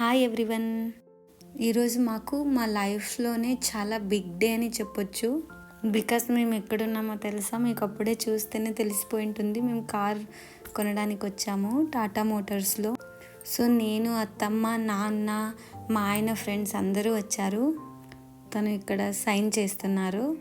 Hi everyone ఈరోజు మాకు మా లైఫ్లోనే చాలా బిగ్ డే అని చెప్పొచ్చు. బికాస్ మేము ఎక్కడున్నామో తెలుసా? మీకు అప్పుడే చూస్తేనే తెలిసిపోయి ఉంటుంది. మేము కార్ కొనడానికి వచ్చాము టాటా మోటార్స్లో సో నేను అత్తమ్మ నాన్న మా ఆయన ఫ్రెండ్స్ అందరూ వచ్చారు. తను ఇక్కడ సైన్ చేస్తున్నారు.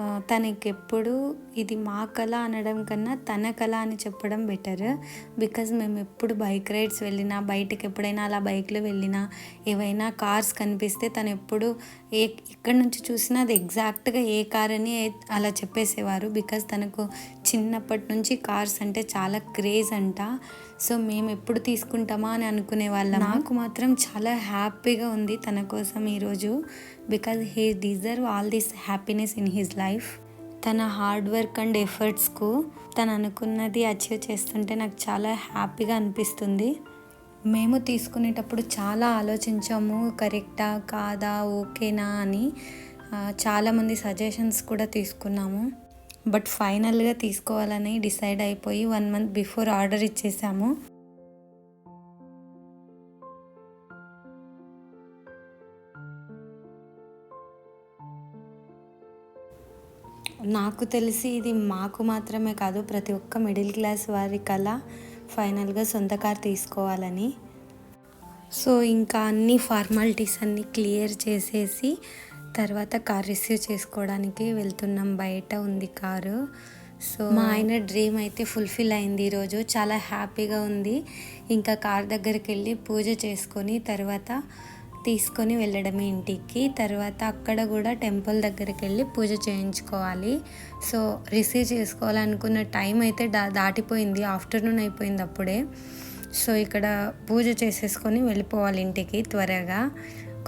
తనకెప్పుడు ఇది మా కళ అనడం కన్నా తన కళ అని చెప్పడం బెటర్ బికాజ్ మేము ఎప్పుడు బైక్ రైడ్స్ వెళ్ళినా బయటకు ఎప్పుడైనా అలా బైక్లో వెళ్ళినా ఏవైనా కార్స్ కనిపిస్తే తను ఎప్పుడు ఏ ఎక్కడి నుంచి చూసినా అది ఎగ్జాక్ట్గా ఏ కార్ అని అలా చెప్పేసేవారు. బికాజ్ తనకు చిన్నప్పటి నుంచి కార్స్ అంటే చాలా క్రేజ్ అంట. సో మేము ఎప్పుడు తీసుకుంటామా అని అనుకునే వాళ్ళం. నాకు మాత్రం చాలా హ్యాపీగా ఉంది తన కోసం ఈరోజు. Because he deserve all this happiness in his life తన హార్డ్ వర్క్ అండ్ ఎఫర్ట్స్కు తను అనుకున్నది అచీవ్ చేస్తుంటే నాకు చాలా హ్యాపీగా అనిపిస్తుంది. మేము తీసుకునేటప్పుడు చాలా ఆలోచించాము కరెక్టా కాదా ఓకేనా అని చాలామంది సజెషన్స్ కూడా తీసుకున్నాము. బట్ ఫైనల్గా తీసుకోవాలని డిసైడ్ అయిపోయి వన్ మంత్ బిఫోర్ ఆర్డర్ ఇచ్చేసాము. నాకు తెలిసి ఇది మాకు మాత్రమే కాదు ప్రతి ఒక్క మిడిల్ క్లాస్ వారి కళ ఫైనల్గా సొంత కార్ తీసుకోవాలని. సో ఇంకా అన్ని ఫార్మాలిటీస్ అన్నీ క్లియర్ చేసేసి తర్వాత కార్ రిసీవ్ చేసుకోవడానికి వెళ్తున్నాం. బయట ఉంది కారు. సో మా ఆయన డ్రీమ్ అయితే ఫుల్ఫిల్ అయింది ఈరోజు. చాలా హ్యాపీగా ఉంది. ఇంకా కార్ దగ్గరికి వెళ్ళి పూజ చేసుకొని తర్వాత తీసుకొని వెళ్ళడమే ఇంటికి. తర్వాత అక్కడ కూడా టెంపుల్ దగ్గరికి వెళ్ళి పూజ చేయించుకోవాలి. సో రిసీవ్ చేసుకోవాలనుకున్న టైం అయితే దా దాటిపోయింది. ఆఫ్టర్నూన్ అయిపోయింది అప్పుడే. సో ఇక్కడ పూజ చేసేసుకొని వెళ్ళిపోవాలి ఇంటికి త్వరగా.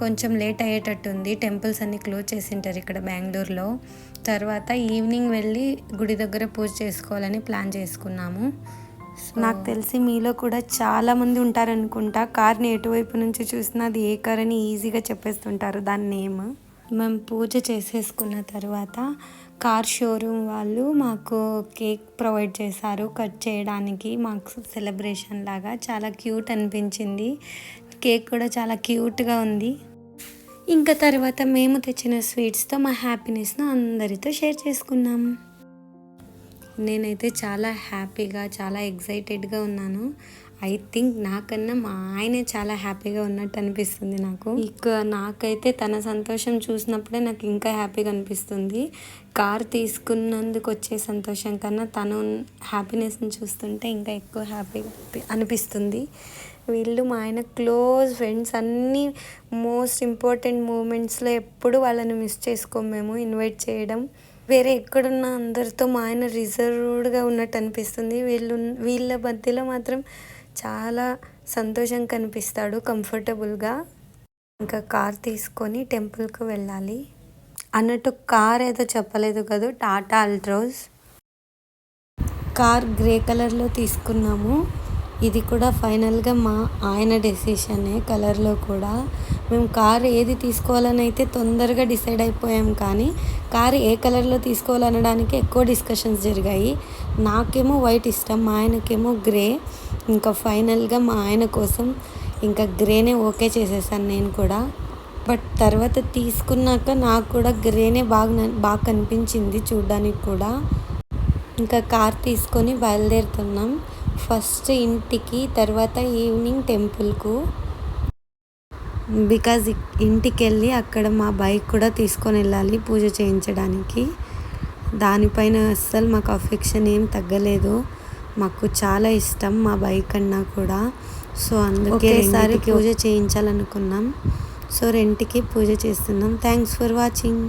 కొంచెం లేట్ అయ్యేటట్టుంది టెంపుల్స్ అన్నీ క్లోజ్ చేసింటారు ఇక్కడ బెంగళూరులో. తర్వాత ఈవినింగ్ వెళ్ళి గుడి దగ్గర పూజ చేసుకోవాలని ప్లాన్ చేసుకున్నాము. నాకు తెలిసి మీలో కూడా చాలా మంది ఉంటారనుకుంటా. కార్ని ఎటువైపు నుంచి చూసినా అది ఏ కార్ అని ఈజీగా చెప్పేస్తుంటారు. దాని నేమ్? మేము పూజ చేసేసుకున్న తర్వాత కార్ షోరూమ్ వాళ్ళు మాకు కేక్ ప్రొవైడ్ చేశారు. కట్ చేయడానికి మాకు సెలబ్రేషన్ లాగా చాలా క్యూట్ అనిపించింది. కేక్ కూడా చాలా క్యూట్గా ఉంది. ఇంకా తర్వాత మేము తెచ్చిన స్వీట్స్తో మా హ్యాపీనెస్ను అందరితో షేర్ చేసుకున్నాం. నేనైతే చాలా హ్యాపీగా చాలా ఎగ్జైటెడ్గా ఉన్నాను. ఐ థింక్ నాకన్నా మా ఆయనే చాలా హ్యాపీగా ఉన్నట్టు అనిపిస్తుంది నాకు. ఇక నాకైతే తన సంతోషం చూసినప్పుడే నాకు ఇంకా హ్యాపీగా అనిపిస్తుంది. కార్ తీసుకున్నందుకు వచ్చే సంతోషం కన్నా తను హ్యాపీనెస్ని చూస్తుంటే ఇంకా ఎక్కువ హ్యాపీగా అనిపిస్తుంది. వీళ్ళు మా ఆయన క్లోజ్ ఫ్రెండ్స్ అన్నీ మోస్ట్ ఇంపార్టెంట్ మూమెంట్స్లో ఎప్పుడు వాళ్ళని మిస్ చేసుకోము మేము ఇన్వైట్ చేయడం. వేరే ఎక్కడున్న అందరితో మా ఆయన రిజర్వ్డ్గా ఉన్నట్టు అనిపిస్తుంది. వీళ్ళు వీళ్ళ మధ్యలో మాత్రం చాలా సంతోషం కనిపిస్తాడు కంఫర్టబుల్గా. ఇంకా కార్ తీసుకొని టెంపుల్కి వెళ్ళాలి. అన్నట్టు కార్ ఏదో చెప్పలేదు కదా టాటా అల్ట్రోస్. కార్ గ్రే కలర్లో తీసుకున్నాము. ఇది కూడా ఫైనల్గా మా ఆయన డెసిషనే కలర్లో కూడా. మేము కార్ ఏది తీసుకోవాలని అయితే తొందరగా డిసైడ్ అయిపోయాం కానీ కార్ ఏ కలర్లో తీసుకోవాలనడానికి ఎక్కువ డిస్కషన్స్ జరిగాయి. నాకేమో వైట్ ఇష్టం మా ఆయనకేమో గ్రే. ఇంకా ఫైనల్గా మా ఆయన కోసం ఇంకా గ్రేనే ఓకే చేసేసాను నేను కూడా. బట్ తర్వాత తీసుకున్నాక నాకు కూడా గ్రేనే బాగా బాగా కనిపించింది చూడ్డానికి కూడా. ఇంకా కార్ తీసుకొని బయలుదేరుతున్నాం. ఫస్ట్ ఇంటికి తర్వాత ఈవినింగ్ టెంపుల్కు. బికాజ్ ఇంటికి వెళ్ళి అక్కడ మా బైక్ కూడా తీసుకొని వెళ్ళాలి పూజ చేయించడానికి. దానిపైన అస్సలు మాకు అఫెక్షన్ ఏం తగ్గలేదు. మాకు చాలా ఇష్టం మా బైక్ అన్నా కూడా. సో అందుకే ఒకేసారి పూజ చేయించాలనుకున్నాం. సో రెంట్కి పూజ చేస్తున్నాం. Thanks for watching.